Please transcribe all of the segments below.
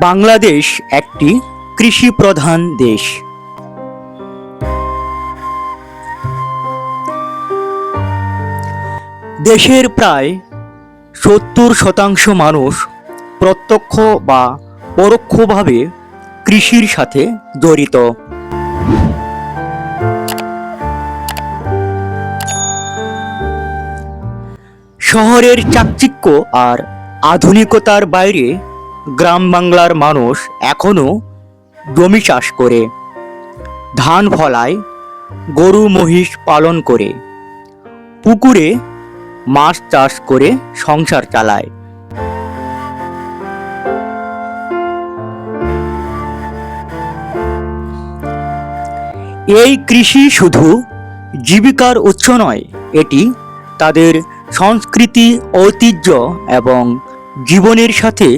বাংলাদেশ একটি কৃষি প্রধান দেশ। দেশের প্রায় সত্তর শতাংশ মানুষ প্রত্যক্ষ বা পরোক্ষভাবে কৃষির সাথে জড়িত। শহরের চাকচিক্য আর আধুনিকতার বাইরে গ্রাম বাংলার মানুষ এখনও জমি চাষ করে, ধান ফলায়, গরু মহিষ পালন করে, পুকুরে মাছ চাষ করে সংসার চালায়। এই কৃষি শুধু জীবিকার উৎস নয়, এটি তাদের সংস্কৃতি, ঐতিহ্য এবং জীবনের সাথে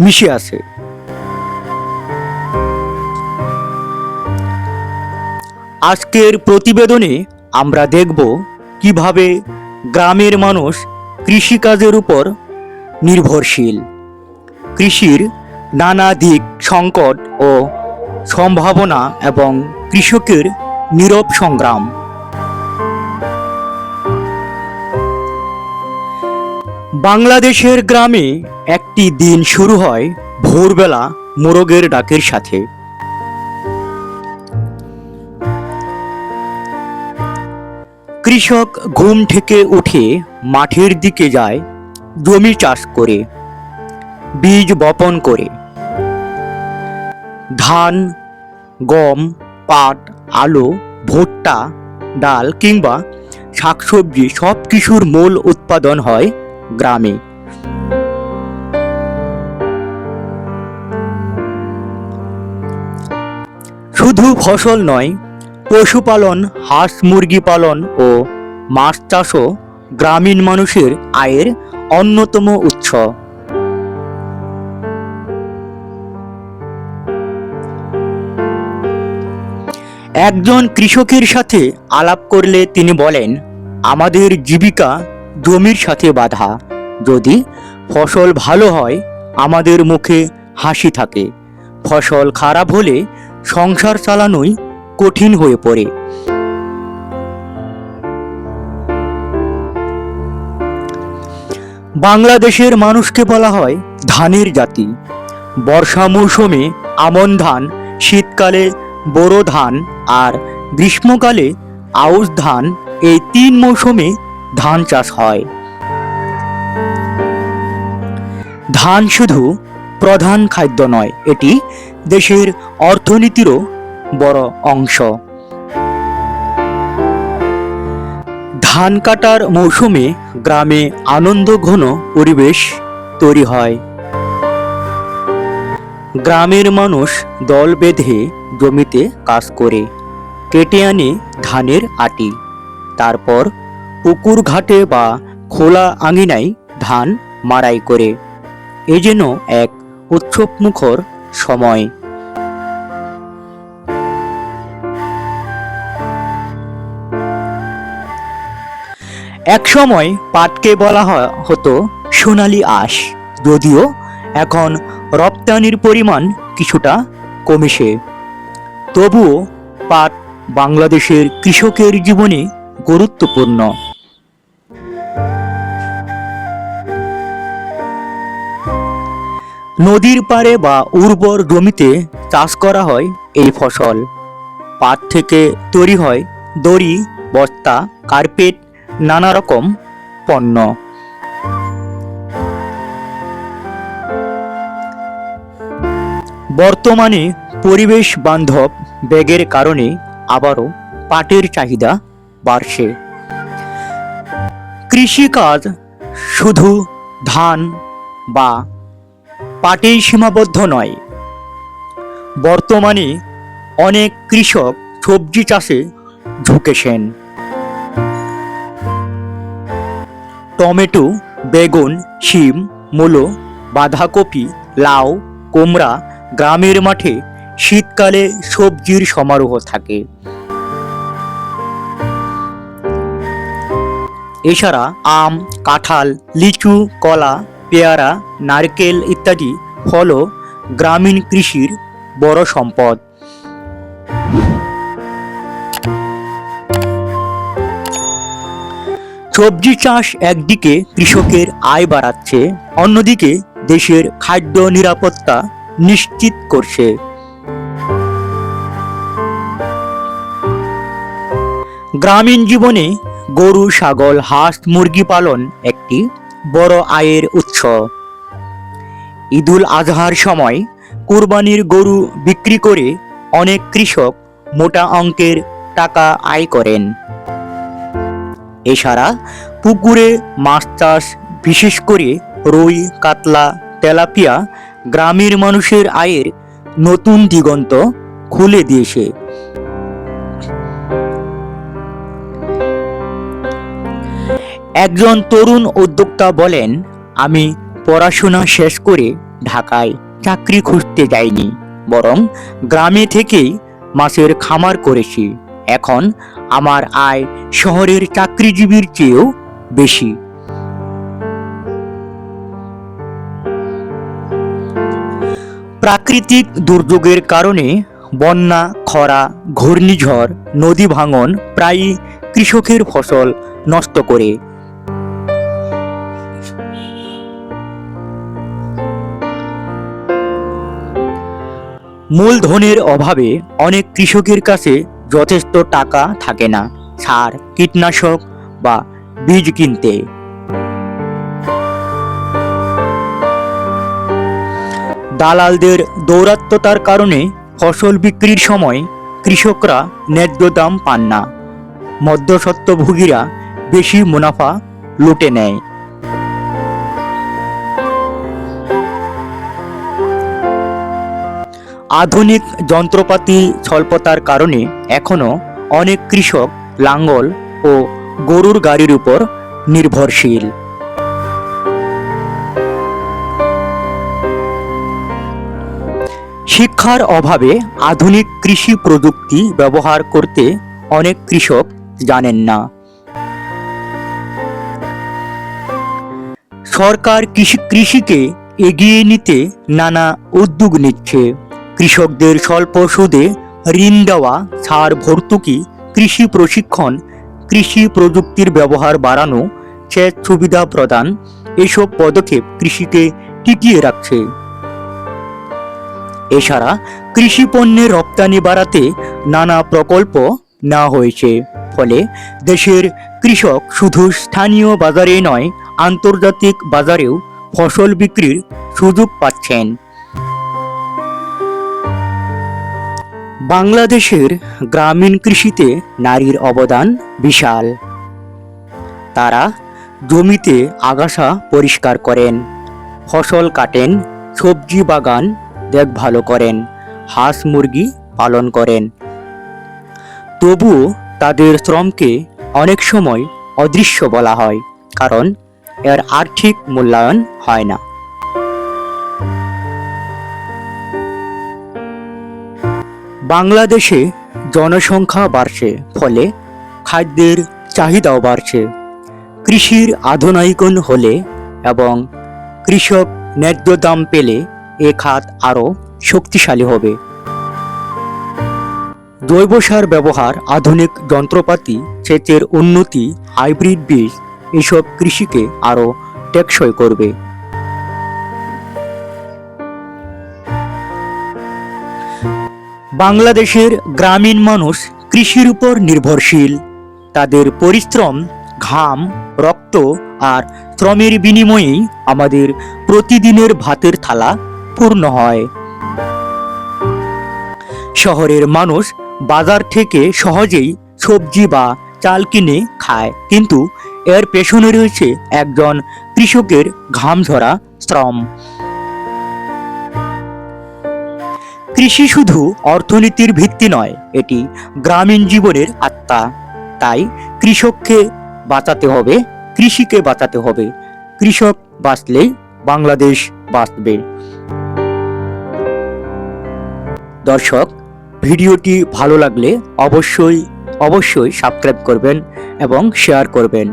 মিশে আছে। আজকের প্রতিবেদনে আমরা দেখব কীভাবে গ্রামের মানুষ কৃষিকাজের উপর নির্ভরশীল। কৃষির নানা দিক সংকট ও সম্ভাবনা এবং কৃষকের নীরব সংগ্রাম। বাংলাদেশের গ্রামে একটি দিন শুরু হয় ভোরবেলা মোরগের ডাকের সাথে। কৃষক ঘুম থেকে উঠে মাঠের দিকে যায় জমি চাষ করে, বীজ বপন করে। ধান, গম, পাট, আলু, ভুট্টা, ডাল কিংবা শাকসবজি সব কিছুর মূল উৎপাদন হয় গ্রামে। শুধু ফসল নয়, পশুপালন, হাঁস মুরগি পালন ও মাছ চাষও গ্রামীণ মানুষের আয়ের অন্যতম উৎস। একজন কৃষকের সাথে আলাপ করলে তিনি বলেন, আমাদের জীবিকা জমির সাথে বাঁধা। যদি ফসল ভালো হয়, আমাদের মুখে হাসি থাকে। ফসল খারাপ হলে সংসার চালানোই কঠিন হয়ে পড়ে। বাংলাদেশের মানুষকে বলা হয় ধানের জাতি। বর্ষা মৌসুমে আমন ধান, শীতকালে বোরো ধান আর গ্রীষ্মকালে আউশ ধান এই তিন মৌসুমে ধান চাষ হয়। ধান শুধু প্রধান খাদ্য নয়, এটি দেশের অর্থনীতিরও বড় অংশ। ধান কাটার মৌসুমে গ্রামে আনন্দ ঘন পরিবেশ তৈরি হয়। গ্রামের মানুষ দল বেঁধে জমিতে কাজ করে। কেটে আনে ধানের আটি। তারপর পুকুর ঘাটে বা খোলা আঙিনায় ধান মাড়াই করে। এ যেন এক উৎসবমুখর সময়। একসময় পাটকে বলা হতো, সোনালি আঁশ। যদিও এখন রপ্তানির পরিমাণ কিছুটা কমেছে। তবুও পাট বাংলাদেশের কৃষকের জীবনে গুরুত্বপূর্ণ। নদীর পাড়ে বা উর্বর জমিতে চাষ করা হয় এই ফসল। পাট থেকে তৈরি হয় দড়ি, বস্তা, কার্পেট, নানা রকম পণ্য। বর্তমানে পরিবেশ বান্ধব ব্যাগের কারণে আবারও পাটের চাহিদা বাড়ছে। কৃষিকাজ শুধু ধান বা পাটেই সীমাবদ্ধ নয়। বর্তমানে অনেক কৃষক সবজি চাষে ঝুঁকেছেন। টমেটো, বেগুন, শিম, মূলো, বাঁধাকপি, লাউ, কুমড়া গ্রামের মাঠে শীতকালে সবজির সমারোহ থাকে। এছাড়া আম, কাঁঠাল, লিচু, কলা পেয়ারা, নারকেল ইত্যাদি ফলও গ্রামীণ কৃষির বড় সম্পদ। সবজি চাষ একদিকে কৃষকের আয় বাড়াচ্ছে, অন্যদিকে দেশের খাদ্য নিরাপত্তা নিশ্চিত করছে। গ্রামীণ জীবনে গরু, ছাগল, হাঁস, মুরগি পালন একটি বড় আয়ের উৎস। ঈদুল আজহার সময় কুরবানির গরু বিক্রি করে অনেক কৃষক মোটা অঙ্কের টাকা আয় করেন। এছাড়া পুকুরে মাছ চাষ বিশেষ করে রুই, কাতলা, তেলাপিয়া গ্রামের মানুষের আয়ের নতুন দিগন্ত খুলে দিয়েছে। একজন তরুণ উদ্যোক্তা বলেন, আমি পড়াশোনা শেষ করে ঢাকায় চাকরি খুঁজতে যাইনি, বরং গ্রামে থেকেই মাছের খামার করেছি। এখন আমার আয় শহরের চাকরিজীবীর চেয়েও বেশি। প্রাকৃতিক দুর্যোগের কারণে বন্যা, খরা, ঘূর্ণিঝড়, নদী ভাঙন প্রায়ই কৃষকের ফসল নষ্ট করে। মূলধনের অভাবে অনেক কৃষকের কাছে যথেষ্ট টাকা থাকে না। সার, কীটনাশক বা বীজ কিনতে। দালালদের দৌরাত্মতার কারণে ফসল বিক্রির সময় কৃষকরা ন্যায্য দাম পান না। মধ্যস্বত্বভোগীরা বেশি মুনাফা লুটে নেয়। আধুনিক যন্ত্রপাতি স্বল্পতার কারণে এখনও অনেক কৃষক লাঙ্গল ও গরুর গাড়ির উপর নির্ভরশীল। শিক্ষার অভাবে আধুনিক কৃষি প্রযুক্তি ব্যবহার করতে অনেক কৃষক জানেন না। সরকার কৃষি কৃষিকে এগিয়ে নিতে নানা উদ্যোগ নিচ্ছে। কৃষকদের স্বল্প সুদে ঋণ দেওয়া সার ভর্তুকি, কৃষি প্রশিক্ষণ, কৃষি প্রযুক্তির ব্যবহার বাড়ানো, সেচ সুবিধা প্রদান, এসব পদক্ষেপ কৃষিকে টিকিয়ে রাখছে। এছাড়া কৃষি পণ্যের রপ্তানি বাড়াতে নানা প্রকল্প নেওয়া হয়েছে। ফলে দেশের কৃষক শুধু স্থানীয় বাজারে নয়, আন্তর্জাতিক বাজারেও ফসল বিক্রির সুযোগ পাচ্ছেন। বাংলাদেশের গ্রামীণ কৃষিতে নারীর অবদান বিশাল। তারা জমিতে আগাছা পরিষ্কার করেন, ফসল কাটেন, সবজি বাগান দেখভাল করেন, হাঁস মুরগি পালন করেন। তবুও তাদের শ্রমকে অনেক সময় অদৃশ্য বলা হয়, কারণ এর আর্থিক মূল্যায়ন হয় না। বাংলাদেশে জনসংখ্যা বাড়ছে, ফলে খাদ্যের চাহিদাও বাড়ছে। কৃষির আধুনিকরণ হলে এবং কৃষক ন্যায্য দাম পেলে এ খাত আরও শক্তিশালী হবে। জৈব সার ব্যবহার, আধুনিক যন্ত্রপাতি, সেচের উন্নতি, হাইব্রিড বীজ, এসব কৃষিকে আরও টেকসই করবে। বাংলাদেশের গ্রামীণ মানুষ কৃষির উপর নির্ভরশীল। তাদের পরিশ্রম, ঘাম, রক্ত আর শ্রমের বিনিময়েই আমাদের প্রতিদিনের ভাতের থালা পূর্ণ হয়। শহরের মানুষ বাজার থেকে সহজেই সবজি বা চাল কিনে খায়, কিন্তু এর পেছনে রয়েছে একজন কৃষকের ঘাম ঝরা শ্রম। কৃষি শুধু অর্থনীতির ভিত্তি নয়, এটি গ্রামীণ জীবনের আত্মা। তাই কৃষককে বাঁচাতে হবে, কৃষিকে বাঁচাতে হবে। কৃষক বাঁচলেই বাংলাদেশ বাঁচবে। দর্শক, ভিডিওটি ভালো লাগলে অবশ্যই অবশ্যই সাবস্ক্রাইব করবেন এবং শেয়ার করবেন।